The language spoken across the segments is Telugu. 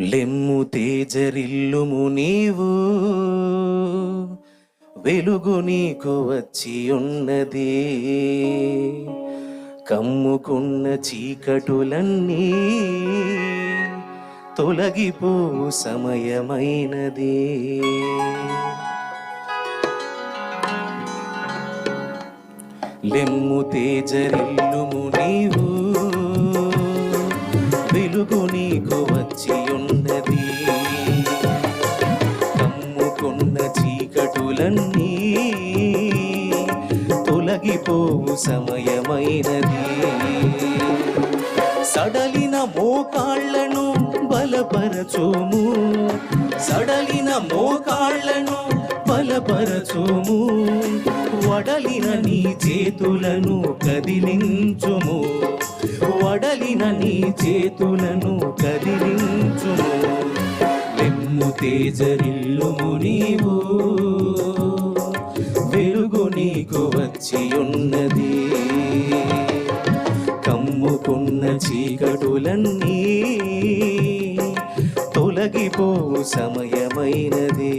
లెమ్ము తేజరిల్లుము నీవు. వెలుగు నీకు వచ్చి ఉన్నది. కమ్ముకున్న చీకటులన్నీ తొలగిపోవు సమయమైనది. లెమ్ము తేజరిల్లుము నీవు. వెలుగు నీకు వచ్చి సమయమైనది. సడలిన మోకాళ్ళను బలపరచుము. సడలిన మోకాళ్ళను బలపరచుము. వడలిన నీ చేతులను కదిలించుము. వడలిన నీ చేతులను కదిలించుము. లెమ్ము తేజరిల్లుము నీవు. నీకు వచ్చి ఉన్నది కమ్ముకున్న చీకటులన్నీ తొలగిపో సమయమైనది.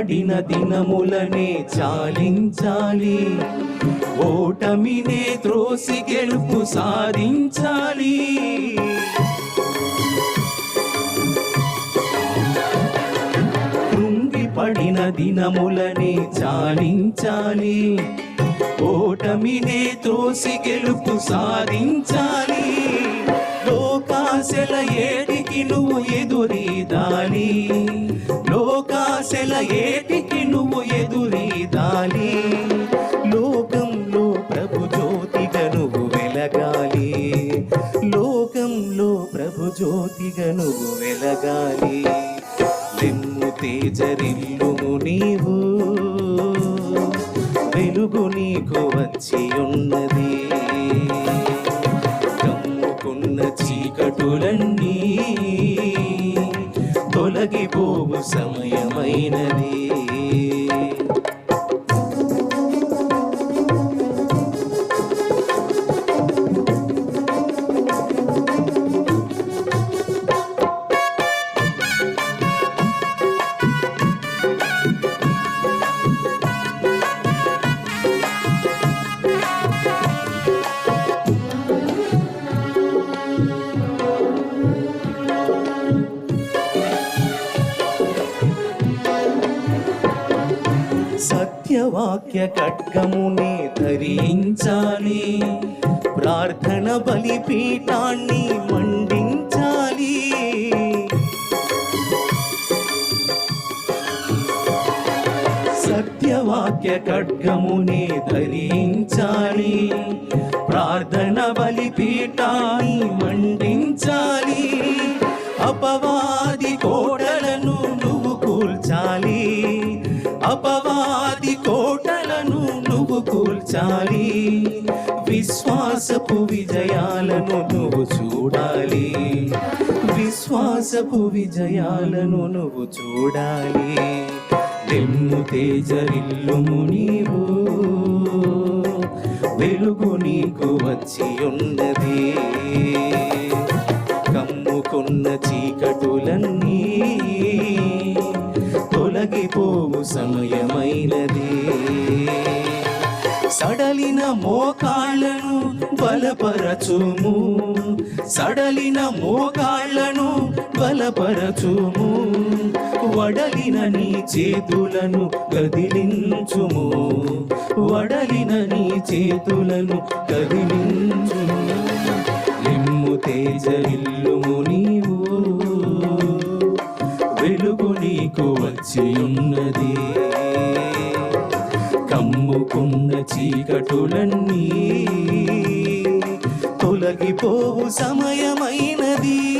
పడిన దినములనే చాలించాలి. ఓటమినే త్రోసి గెలుపు సాధించాలి. పడిన దినములనే చాలించాలి. ఓటమినే త్రోసి గెలుపు సాధించాలి. లోకాశల ఏటికి నువ్వు ఎదురీదాలి లోకాశల ఏటికి నువ్వు ఎదురీదాలి లోకంలో ప్రభు జ్యోతిగా నువ్వు వెలగాలి. లోకంలో ప్రభు జ్యోతిగా నువ్వు వెలగాలి. నిమ్ము తేజరిల్లుము నీవు. వెలుగు నీకు వచ్చి ఉన్నది. చీకటులన్నీ తొలగిపోవు సమయమైనది. సత్యవాక్య ఖడ్గమునే ధరించాలి. ప్రార్థన బలిపీఠాన్ని మండించాలి. సత్యవాక్య ఖడ్గమునే ధరించాలి. ప్రార్థన బలిపీఠాన్ని మండి కోటలను కూల్చాలి విశ్వాసపు విజయాలను నువ్వు చూడాలి. విశ్వాసపు విజయాలను నువ్వు చూడాలి. లెమ్ము తేజరిల్లుము నీవు. వెలుగు నీకు వచ్చి ఉన్నది. సడలిన మోకాళ్ళను బలపరచుము. సడలిన మోకాళ్ళను బలపరచుము. వడలిన నీ చేతులను కదిలించుము వడలిన నీ చేతులను కదిలించుము నిమ్ము తేజరిల్లుము నీవు. వెలుగు నీకు వచ్చి ఉన్నది. కమ్ముకున్న చీకటులన్నీ తొలగిపోవు సమయమైనది.